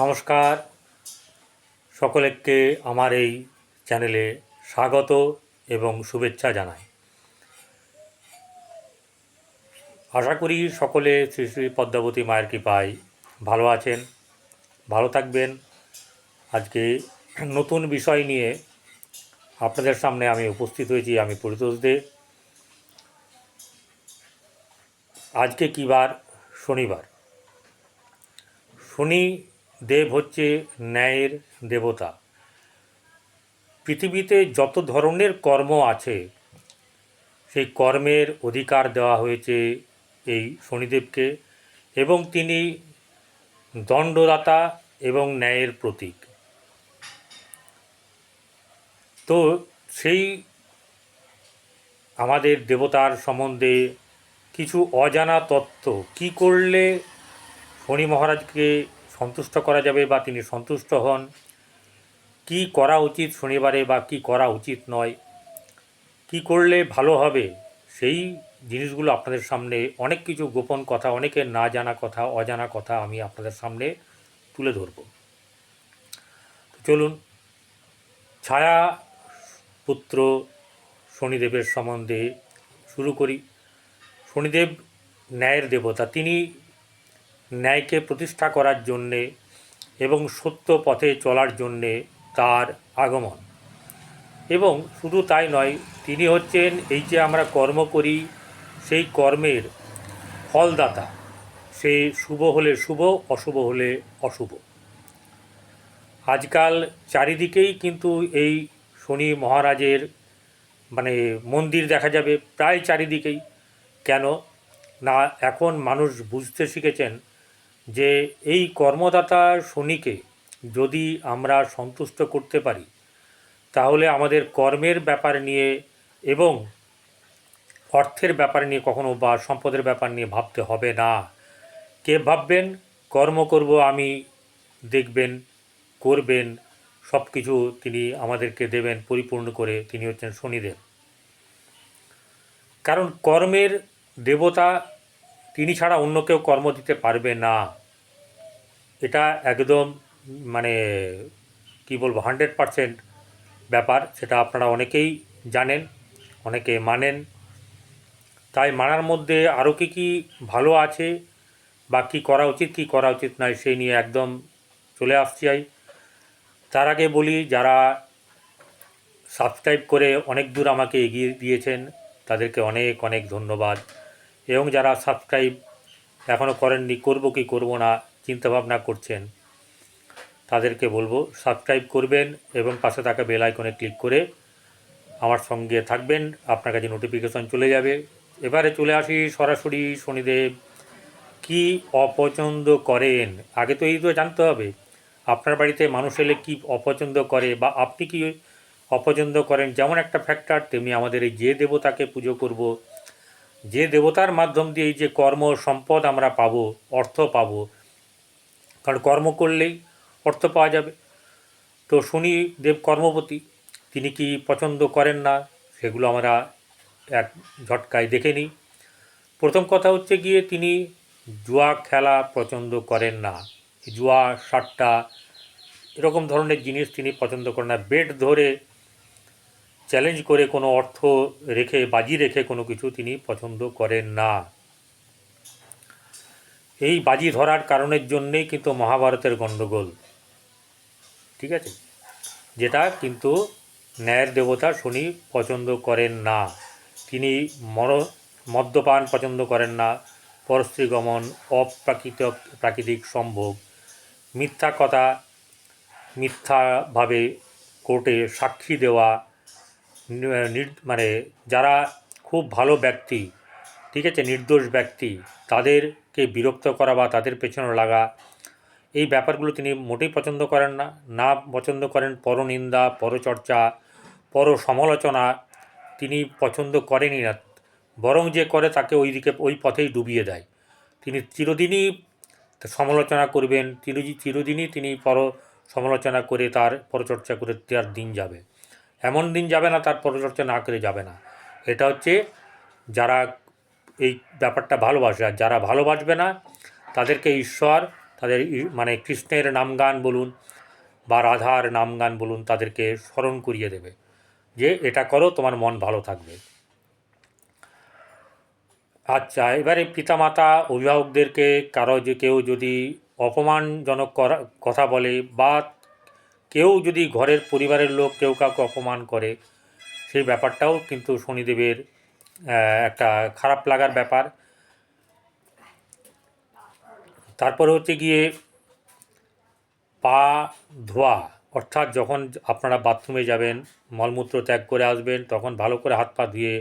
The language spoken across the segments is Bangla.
নমস্কার। সকলকে আমার এই চ্যানেলে স্বাগত এবং শুভেচ্ছা জানাই। আশা করি সকলে শ্রী শ্রী পদ্মাবতী মায়ের কৃপায় ভালো আছেন, ভালো থাকবেন। আজকে নতুন বিষয় নিয়ে আপনাদের সামনে আমি উপস্থিত হয়েছি, আমি পরিতোষ দে। আজকে কী বার? শনিবার। শনি দেব হচ্ছে ন্যায়ের দেবতা। পৃথিবীতে যত ধরনের কর্ম আছে, সেই কর্মের অধিকার দেওয়া হয়েছে এই শনিদেবকে এবং তিনি দণ্ডদাতা এবং ন্যায়ের প্রতীক। তো সেই আমাদের দেবতার সম্বন্ধে কিছু অজানা তত্ত্ব, কি করলে শনি মহারাজকে সন্তুষ্ট করা যাবে বা তিনি সন্তুষ্ট হন, কি করা উচিত শনিবারে বা কি করা উচিত নয়, কি করলে ভালো হবে, সেই জিনিসগুলো আপনাদের সামনে অনেক কিছু গোপন কথা, অনেকের না জানা কথা, অজানা কথা আমি আপনাদের সামনে তুলে ধরব। চলুন, ছায়া পুত্র শনিদেবের সম্বন্ধে শুরু করি। শনিদেব ন্যায়ের দেবতা, তিনি ন্যায়কে প্রতিষ্ঠা করার জন্যে এবং সত্য পথে চলার জন্যে তার আগমন। এবং শুধু তাই নয়, তিনি হচ্ছেন এই যে আমরা কর্ম করি, সেই কর্মের ফলদাতা। সে শুভ হলে শুভ, অশুভ হলে অশুভ। আজকাল চারিদিকেই কিন্তু এই শনি মহারাজের মানে মন্দির দেখা যাবে, প্রায় চারিদিকেই। কেন? না, এখন মানুষ বুঝতে শিখেছেন যে এই কর্মদাতা শনিকে যদি আমরা সন্তুষ্ট করতে পারি, তাহলে আমাদের কর্মের ব্যাপার নিয়ে এবং অর্থের ব্যাপার নিয়ে কখনো বা সম্পদের ব্যাপার নিয়ে ভাবতে হবে না। কে ভাববেন? কর্ম করব আমি, দেখবেন, করবেন সব কিছু তিনি আমাদেরকে দেবেন, পরিপূর্ণ করে তিনি হচ্ছেন শনিদেব। কারণ কর্মের দেবতা তিনি ছাড়া অন্য কেউ কর্ম দিতে পারবে না। এটা একদম মানে কি বলব, হান্ড্রেড পারসেন্ট ব্যাপার, সেটা আপনারা অনেকেই জানেন, অনেকে মানেন। তাই মানার মধ্যে আরও কী কী ভালো আছে বা কী করা উচিত, কী করা উচিত নয়, সেই নিয়ে একদম চলে আসছি আই তার আগে বলি, যারা সাবস্ক্রাইব করে অনেক দূর আমাকে এগিয়ে দিয়েছেন, তাদেরকে অনেক অনেক ধন্যবাদ। এবং যারা সাবস্ক্রাইব এখনও করেননি, করব কি করব না, চিন্তাভাবনা করছেন, তাদেরকে বলব সাবস্ক্রাইব করবেন এবং পাশে থাকা বেল আইকনে ক্লিক করে আমার সঙ্গে থাকবেন। আপনার কাছে নোটিফিকেশন চলে যাবে। এবারে চলে আসি সরাসরি শনিদেব। কি অপছন্দ করেন? আগে তো এই তো জানতে হবে, আপনার বাড়িতে মানুষ এলে কী অপছন্দ করে বা আপনি কি অপছন্দ করেন? যেমন একটা ফ্যাক্টর তেমনি আমাদের এই যে দেবতাকে পুজো করব যে দেবতার মাধ্যম দিয়ে এই যে কর্ম সম্পদ আমরা পাবো, অর্থ পাবো, কারণ কর্ম করলেই অর্থ পাওয়া যাবে। তো শনি দেব কর্মপতি, তিনি কি পছন্দ করেন না, সেগুলো আমরা এক ঝটকায় দেখে নিই। প্রথম কথা হচ্ছে গিয়ে তিনি জুয়া খেলা পছন্দ করেন না। জুয়া, সাট্টা, এরকম ধরনের জিনিস তিনি পছন্দ করেন না। বেড ধরে চ্যালেঞ্জ করে কোনো অর্থ রেখে, বাজি রেখে কোনো কিছু তিনি পছন্দ করেন না। এই বাজি ধরার কারণের জন্যেই কিন্তু মহাভারতের গণ্ডগোল ঠিক আছে? যেটা কিন্তু ন্যায়ের দেবতা শনি পছন্দ করেন না। তিনি মর, মদ্যপান পছন্দ করেন না। পরস্ত্রী গমন অপ্রাকৃত, প্রাকৃতিক সম্ভোগ। মিথ্যা কথা মিথ্যাভাবে কোর্টে সাক্ষী দেওয়া মানে যারা খুব ভালো ব্যক্তি, ঠিক আছে, নির্দোষ ব্যক্তি, তাদেরকে বিরক্ত করা বা তাদের পেছনে লাগা, এই ব্যাপারগুলো তিনি মোটেই পছন্দ করেন না। না পছন্দ করেন পরনিন্দা, পরচর্চা পর সমালোচনা তিনি পছন্দ করেনই না। বরং যে করে তাকে ওই দিকে, ওই পথেই ডুবিয়ে দেয়। তিনি চিরদিনই সমালোচনা করবেন চিরদিনই তিনি পর সমালোচনা করে তার, পরচর্চা করে তার দিন যাবে। এমন দিন যাবে না, তার পরচর্চা না করে যাবে না। এটা হচ্ছে যারা এই ব্যাপারটা ভালোবাসে, আর যারা ভালোবাসবে না, তাদেরকে ঈশ্বর, তাদের মানে কৃষ্ণের নামগান বলুন বা রাধার নামগান বলুন, তাদেরকে স্মরণ করিয়ে দেবে যে এটা করো, তোমার মন ভালো থাকবে। আচ্ছা এবারে পিতামাতা, অভিভাবকদেরকে কারও যে কেউ যদি অপমানজনক কথা বলে বা কেউ যদি ঘরের পরিবারের লোক কেউ কাউকে অপমান করে, সেই ব্যাপারটাও কিন্তু শনিদেবের একটা খারাপ লাগার ব্যাপার। তারপরে হচ্ছে গিয়ে পা ধোয়া, অর্থাৎ যখন আপনারা বাথরুমে যাবেন, মলমূত্র ত্যাগ করে আসবেন, তখন ভালো করে হাত পা ধুয়ে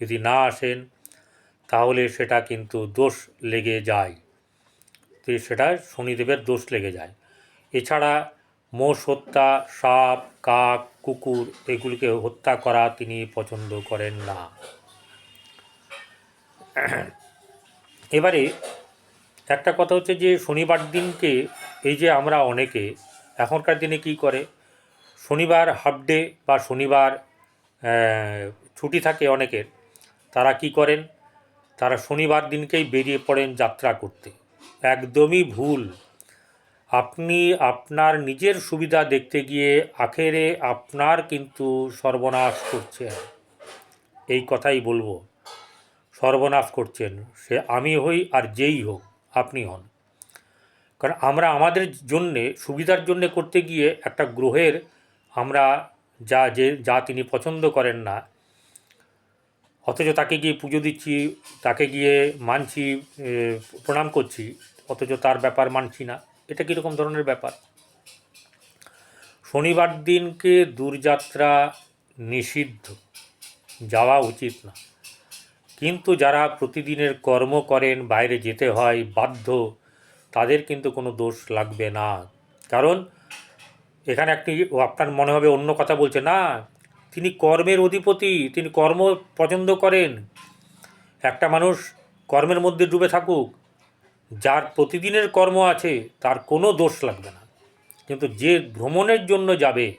যদি না আসেন, তাহলে সেটা কিন্তু দোষ লেগে যায়। তো সেটা শনিদেবের দোষ লেগে যায়। এছাড়া মোষ হত্যা, সাপ, কাক, কুকুর এগুলিকে হত্যা করা তিনি পছন্দ করেন না। এবারে একটা কথা হচ্ছে যে, শনিবার দিনকে এই যে আমরা অনেকে, এখনকার দিনে কি করে? শনিবার হাফ ডে বা শনিবার ছুটি থাকে অনেকের, তারা কি করেন? তারা শনিবার দিনকেই বেরিয়ে পড়েন যাত্রা করতে। একদমই ভুল। আপনি আপনার নিজের সুবিধা দেখতে গিয়ে আখেরে আপনার কিন্তু সর্বনাশ করছেন। এই কথাই বলব। সর্বনাশ করছেন। সে আমি হই আর যেই হোক, আপনি হন। কারণ আমরা আমাদের জন্যে, সুবিধার জন্যে করতে গিয়ে একটা গ্রহের আমরা যা যে, যা তিনি পছন্দ করেন না, অথচ তাকে গিয়ে পুজো দিচ্ছি, তাকে গিয়ে মানছি প্রণাম করছি, অথচ তার ব্যাপার মানছি না। এটা কীরকম ধরনের ব্যাপার? শনিবার দিনকে দূরযাত্রা নিষিদ্ধ, যাওয়া উচিত না। কিন্তু যারা প্রতিদিনের কর্ম করেন, বাইরে যেতে হয়, বাধ্য, তাদের কিন্তু কোনো দোষ লাগবে না। কারণ এখানে একটি আপনার মনে হবে অন্য কথা বলছে, না, তিনি কর্মের অধিপতি, তিনি কর্ম পছন্দ করেন। একটা মানুষ কর্মের মধ্যে ডুবে থাকুক যার প্রতিদিনের কর্ম আছে, তার কোনো দোষ লাগবে না। কিন্তু যে ভ্রমণের জন্য যাবে,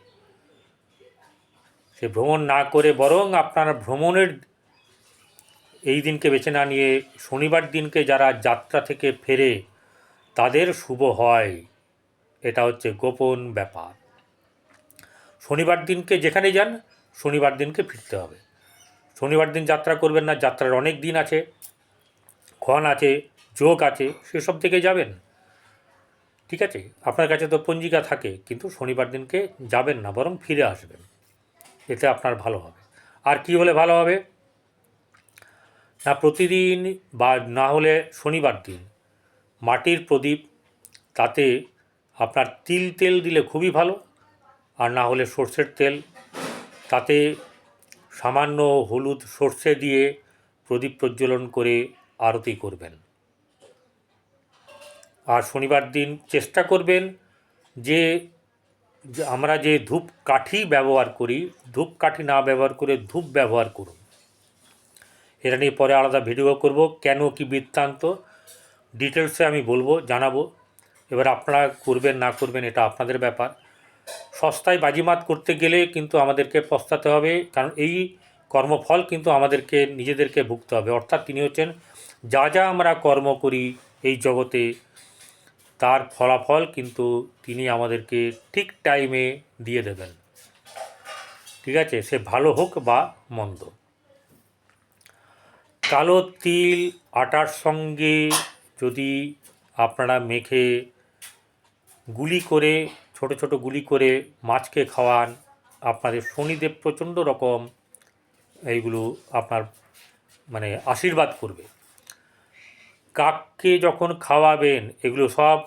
সে ভ্রমণ না করে বরং আপনার ভ্রমণের এই দিনকে বেছে না নিয়ে শনিবার দিনকে যারা যাত্রা থেকে ফেরে, তাদের শুভ হয়। এটা হচ্ছে গোপন ব্যাপার। শনিবার দিনকে যেখানে যান, শনিবার দিনকে ফিরতে হবে। শনিবার দিন যাত্রা করবেন না, যাত্রার অনেক দিন আছে, ক্ষণ আছে যোগ আছে সেসব থেকে যাবেন। ঠিক আছে? আপনার কাছে তো পঞ্জিকা থাকে, কিন্তু শনিবার দিনকে যাবেন না, বরং ফিরে আসবেন। এতে আপনার ভালো হবে। আর কি হলে ভালো হবে? না, প্রতিদিন বা না হলে শনিবার দিন মাটির প্রদীপ, তাতে আপনার তিল তেল দিলে খুবই ভালো, আর না হলে সর্ষের তেল। তাতে সামান্য হলুদ সর্ষে দিয়ে প্রদীপ প্রজ্বলন করে আরতি করবেন। আর শনিবার দিন চেষ্টা করবেন যে আমরা যে ধূপ কাঠি ব্যবহার করি, ধূপ কাঠি না ব্যবহার করে ধূপ ব্যবহার করুন। এটা নিয়ে পরে আলাদা ভিডিও করব, কেন কি বৃত্তান্ত, ডিটেলসে আমি বলব, জানাব। এবার আপনারা করবেন, না করবেন, এটা আপনাদের ব্যাপার। সস্তায় বাজিমাত করতে গেলে কিন্তু আমাদেরকে পস্তাতে হবে, কারণ এই কর্মফল কিন্তু আমাদেরকে, নিজেদেরকে ভুগতে হবে। অর্থাৎ তিনি হচ্ছেন, যা যা আমরা কর্ম করি এই জগতে তার ফলাফল কিন্তু তিনি আমাদেরকে ঠিক টাইমে দিয়ে দেবেন। ঠিক আছে? সে ভালো হোক বা মন্দ। কালো তিল আটার সঙ্গে যদি আপনারা মেখে গুলি করে, ছোট ছোট গুলি করে মাছকে খাওয়ান, আপনাদের শনিদেব প্রচণ্ড রকম এইগুলো আপনার মানে আশীর্বাদ করবে। কাককে যখন খাওয়াবেন, এগুলো সব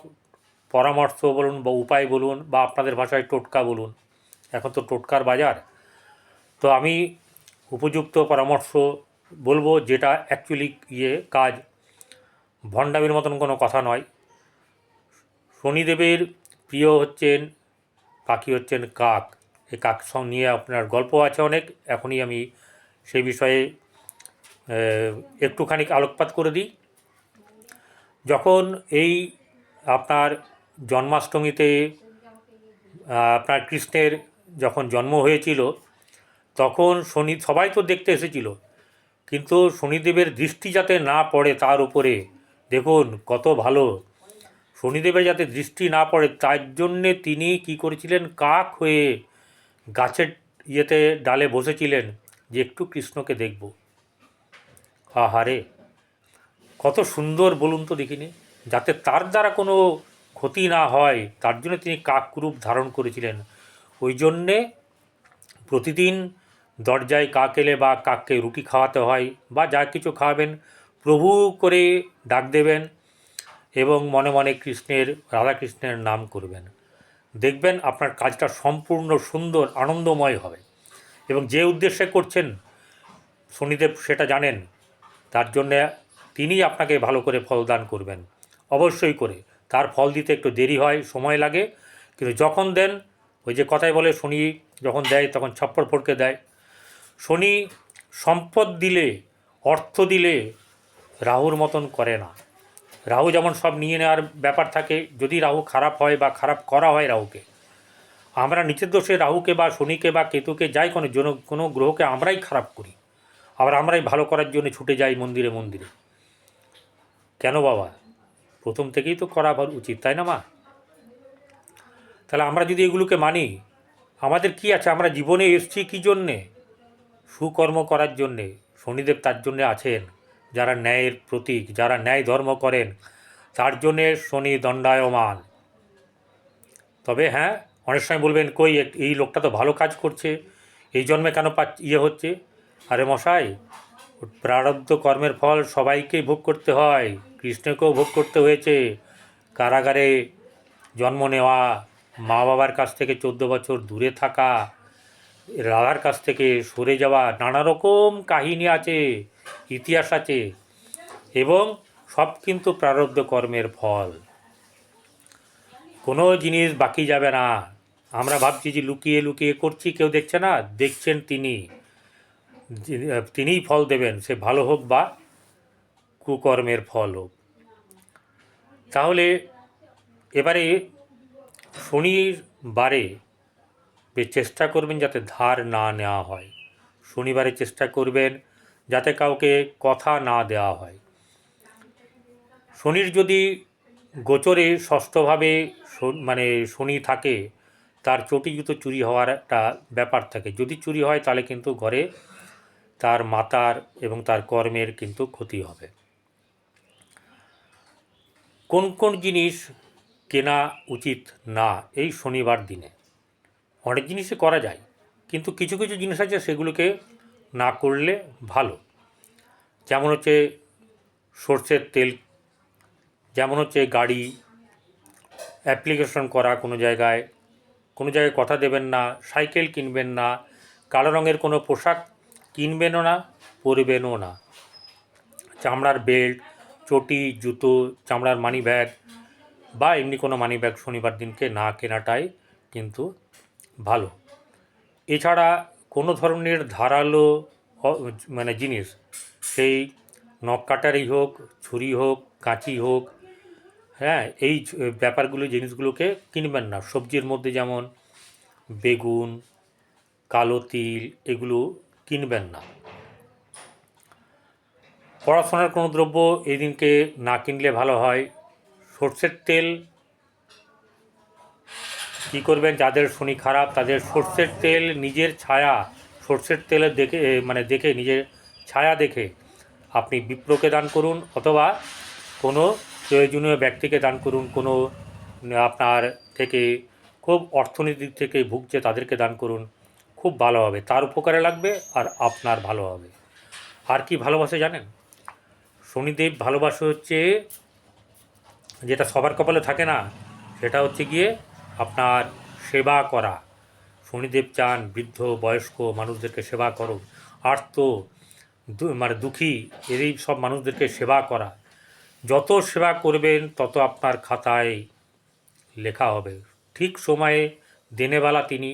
পরামর্শ বলুন বা উপায় বলুন বা আপনাদের ভাষায় টোটকা বলুন। এখন তো টোটকার বাজার। তো আমি উপযুক্ত পরামর্শ বলব যেটা অ্যাকচুয়ালি ইয়ে কাজ। ভণ্ডামির মতন কোনো কথা নয়। শনিদেবের প্রিয় হচ্ছেন পাখি হচ্ছেন কাক। এই কাক সং- নিয়ে আপনার গল্প আছে অনেক। এখনই আমি সেই বিষয়ে একটুখানি আলোকপাত করে দিই। যখন এই আপনার জন্মাষ্টমীতে আপনার কৃষ্ণের যখন জন্ম হয়েছিল, তখন শনি, সবাই তো দেখতে এসেছিল। কিন্তু শনিদেবের দৃষ্টি যাতে না পড়ে তার উপরে, দেখুন কত ভালো। শনিদেবের যাতে দৃষ্টি না পড়ে, তার জন্যে তিনি কি করেছিলেন? কাক হয়ে গাছের ইয়েতে ডালে বসেছিলেন যে একটু কৃষ্ণকে দেখব। আহারে! কত সুন্দর বলুন তো দেখিনি, যাতে তার দ্বারা কোনো ক্ষতি না হয়, তার জন্য তিনি কাক রূপ ধারণ করেছিলেন। ওই জন্যে প্রতিদিন দরজায় কাক এলে বা কাককে রুটি খাওয়াতে হয় বা যা কিছু খাওয়াবেন, প্রভু করে ডাক দেবেন এবং মনে মনে কৃষ্ণের, রাধাকৃষ্ণের নাম করবেন। দেখবেন আপনার কাজটা সম্পূর্ণ সুন্দর, আনন্দময় হবে। এবং যে উদ্দেশ্যে করছেন, শনিদেব সেটা জানেন, তার জন্যে তিনি আপনাকে ভালো করে ফল দান করবেন। অবশ্যই করে। তার ফল দিতে একটু দেরি হয়, সময় লাগে। কিন্তু যখন দেন, ওই যে কথায় বলে শনি যখন দেয় তখন ছপ্পর ফটকে দেয়। শনি সম্পদ দিলে, অর্থ দিলে রাহুর মতন করে না। রাহু যেমন সব নিয়ে নেওয়ার ব্যাপার থাকে, যদি রাহু খারাপ হয় বা খারাপ করা হয় রাহুকে, আমরা নিচের দোষে রাহুকে বা শনিকে বা কেতুকে যাই কোনো কোনো গ্রহকে আমরাই খারাপ করি। আবার আমরাই ভালো করার জন্য ছুটে যাই মন্দিরে মন্দিরে। কেন বাবা? প্রথম থেকেই তো করা উচিত, তাই না মা? তাহলে আমরা যদি এগুলোকে মানি, আমাদের কি আছে? আমরা জীবনে এসছি কী জন্যে? সুকর্ম করার জন্যে, শনিদেব তার জন্যে আছেন, যারা ন্যায়ের প্রতীক, যারা ন্যায় ধর্ম করেন, তার জন্যে শনি দণ্ডায়মান। তবে হ্যাঁ অনেক সময় বলবেন, কই এই লোকটা তো ভালো কাজ করছে, এই জন্মে কেন পা ইয়ে হচ্ছে? আরে মশাই প্রারব্ধ কর্মের ফল সবাইকেই ভোগ করতে হয়। কৃষ্ণকেও ভোগ করতে হয়েছে। কারাগারে জন্ম নেওয়া মা বাবার কাছ থেকে চোদ্দ বছর দূরে থাকা, রাধার কাছ থেকে সরে যাওয়া নানা রকম কাহিনী আছে, ইতিহাস আছে এবং সব কিন্তু প্রারব্ধ কর্মের ফল। কোনো জিনিস বাকি যাবে না। আমরা ভাবছি যে লুকিয়ে লুকিয়ে করছি, কেউ দেখছে না, দেখছেন তিনি। তিনিই ফল দেবেন, সে ভালো হোক বা কুকর্মের ফল হোক। তাহলে এবারে শনির বারে চেষ্টা করবেন যাতে ধার না নেওয়া হয়। শনিবারে চেষ্টা করবেন যাতে কাউকে কথা না দেওয়া হয়। শনির যদি গোচরে ষষ্ঠভাবে মানে শনি থাকে, তার চটি জুতো চুরি হওয়ার একটা ব্যাপার থাকে। যদি চুরি হয়, তাহলে কিন্তু ঘরে তার মাতার এবং তার কর্মের কিন্তু ক্ষতি হবে। কোন কোন জিনিস কেনা উচিত না এই শনিবার দিনে? অনেক জিনিসই করা যায়, কিন্তু কিছু কিছু জিনিস আছে সেগুলোকে না করলে ভালো। যেমন হচ্ছে সর্ষের তেল, যেমন হচ্ছে গাড়ি, অ্যাপ্লিকেশন করা কোনো জায়গায় কোনো জায়গায় কথা দেবেন না, সাইকেল কিনবেন না, কালো রঙের কোনো পোশাক কিনবেনও না, পরবেনও না। চামড়ার বেল্ট চটি, জুতো, চামড়ার মানি ব্যাগ বা এমনি কোনো মানি ব্যাগ শনিবার দিনকে না কেনাটাই কিন্তু ভালো। এছাড়া কোনো ধরনের ধারালো মানে জিনিস, সেই নখ কাটারই হোক, ছুরি হোক, কাঁচি হোক হ্যাঁ এই ব্যাপারগুলো জিনিসগুলোকে কিনবেন না। সবজির মধ্যে যেমন বেগুন, কালো তিল, এগুলো কিনবেন না। পড়াশোনার কোনো দ্রব্য এই দিনকে না কিনলে ভালো হয়। সর্ষের তেল কী করবেন? যাদের শনি খারাপ, তাদের সর্ষের তেল নিজের ছায়া, সর্ষের তেলের দেখে মানে দেখে, নিজের ছায়া দেখে আপনি বিপ্রকে দান করুন অথবা কোনো প্রয়োজনীয় ব্যক্তিকে দান করুন। কোনো, আপনার থেকে খুব অর্থনীতির থেকে ভুগছে তাদেরকে দান করুন। খুব ভালো হবে। তার উপকারে লাগবে আর আপনার ভালো হবে। আর কি ভালোবাসে জানেন? শনিদেব ভালোবাসে হচ্ছে যেটা সবার কপালে থাকে না, সেটা হচ্ছে গিয়ে আপনার সেবা করা। শনিদেব চান বৃদ্ধ, বয়স্ক মানুষদেরকে সেবা করো আর্ত মানে দুঃখী এই সব মানুষদেরকে সেবা করা। যত সেবা করবেন, তত আপনার খাতায় লেখা হবে। ঠিক সময়ে দিনেবেলা তিনি,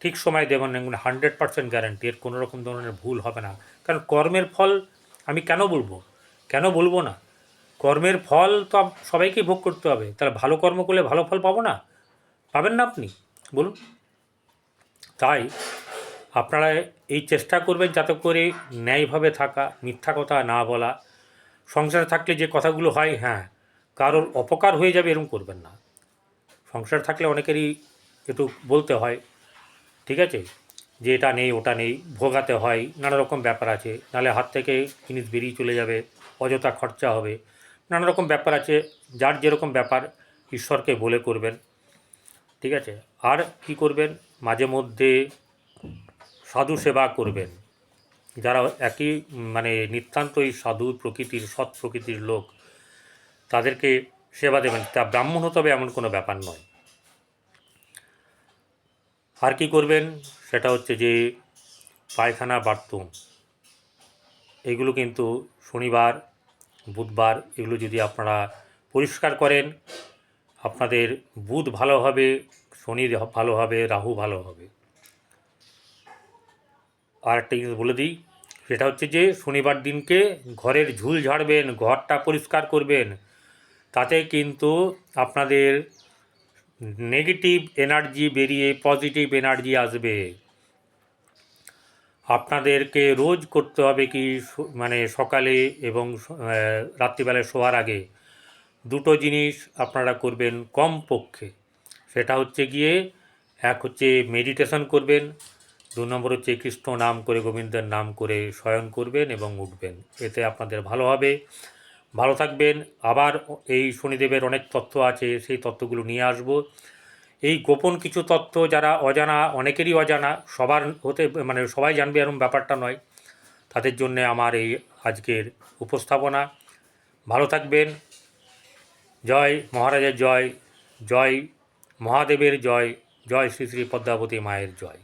ঠিক সময় দেবেন হান্ড্রেড পার্সেন্ট গ্যারান্টি এর কোনো রকম ধরনের ভুল হবে না। কারণ কর্মের ফল আমি কেন বলব? কেন বলব না? কর্মের ফল তো সবাইকেই ভোগ করতে হবে। তাহলে ভালো কর্ম করলে ভালো ফল পাবো না? পাবেন না আপনি? বলুন। তাই আপনারা এই চেষ্টা করবেন যাতে করে ন্যায়ভাবে থাকা, মিথ্যা কথা না বলা, সংসারে থাকলে যে কথাগুলো হয় হ্যাঁ কারোর অপকার হয়ে যাবে এরকম করবেন না। সংসার থাকলে অনেকেরই একটু বলতে হয়, ঠিক আছে? যে এটা নেই, ওটা নেই, ভোগাতে হয়, নানা রকম ব্যাপার আছে নাহলে হাত থেকে জিনিস বেরিয়ে চলে যাবে। অযথা খরচা হবে। নানা রকম ব্যাপার আছে, যার যেরকম ব্যাপার ঈশ্বরকে বলে করবেন। ঠিক আছে? আর কি করবেন? মাঝে মধ্যে সাধু সেবা করবেন। যারা একই মানে নিতান্তই সাধু প্রকৃতির, সৎ প্রকৃতির লোক, তাদেরকে সেবা দেবেন। তা ব্রাহ্মণ হতে হবে এমন কোনো ব্যাপার নয়। আর কি করবেন? সেটা হচ্ছে যে, পায়খানা, বাথরুম, এগুলো কিন্তু শনিবার বুধবার এগুলো যদি আপনারা পরিষ্কার করেন, আপনাদের বুধ ভালো হবে শনি ভালো হবে, রাহু ভালো হবে। আর একটা জিনিস বলে দিই, সেটা হচ্ছে যে শনিবার দিনকে ঘরের ঝুল ঝাড়বেন, ঘরটা পরিষ্কার করবেন, তাতে কিন্তু আপনাদের নেগেটিভ এনার্জি বেরিয়ে পজিটিভ এনার্জি আসবে। আপনাদেরকে রোজ করতে হবে কি মানে সকালে এবং রাত্রিবেলায় শোয়ার আগে দুটো জিনিস আপনারা করবেন কম পক্ষে সেটা হচ্ছে গিয়ে, এক হচ্ছে মেডিটেশন করবেন, দু নম্বর হচ্ছে কৃষ্ণ নাম করে, গোবিন্দের নাম করে শয়ন করবেন এবং উঠবেন। এতে আপনাদের ভালো হবে। ভালো থাকবেন। আবার এই শনিদেবের অনেক তথ্য আছে, সেই তথ্যগুলো নিয়ে আসব। এই গোপন কিছু তথ্য যারা অজানা, অনেকেরই অজানা, সবার হতে মানে সবাই জানবে এরকম ব্যাপারটা নয়। তাদের জন্যে আমার এই আজকের উপস্থাপনা। ভালো থাকবেন। জয় মহারাজের জয়। জয় মহাদেবের জয়। জয় শ্রী শ্রী পদ্মাবতী মায়ের জয়।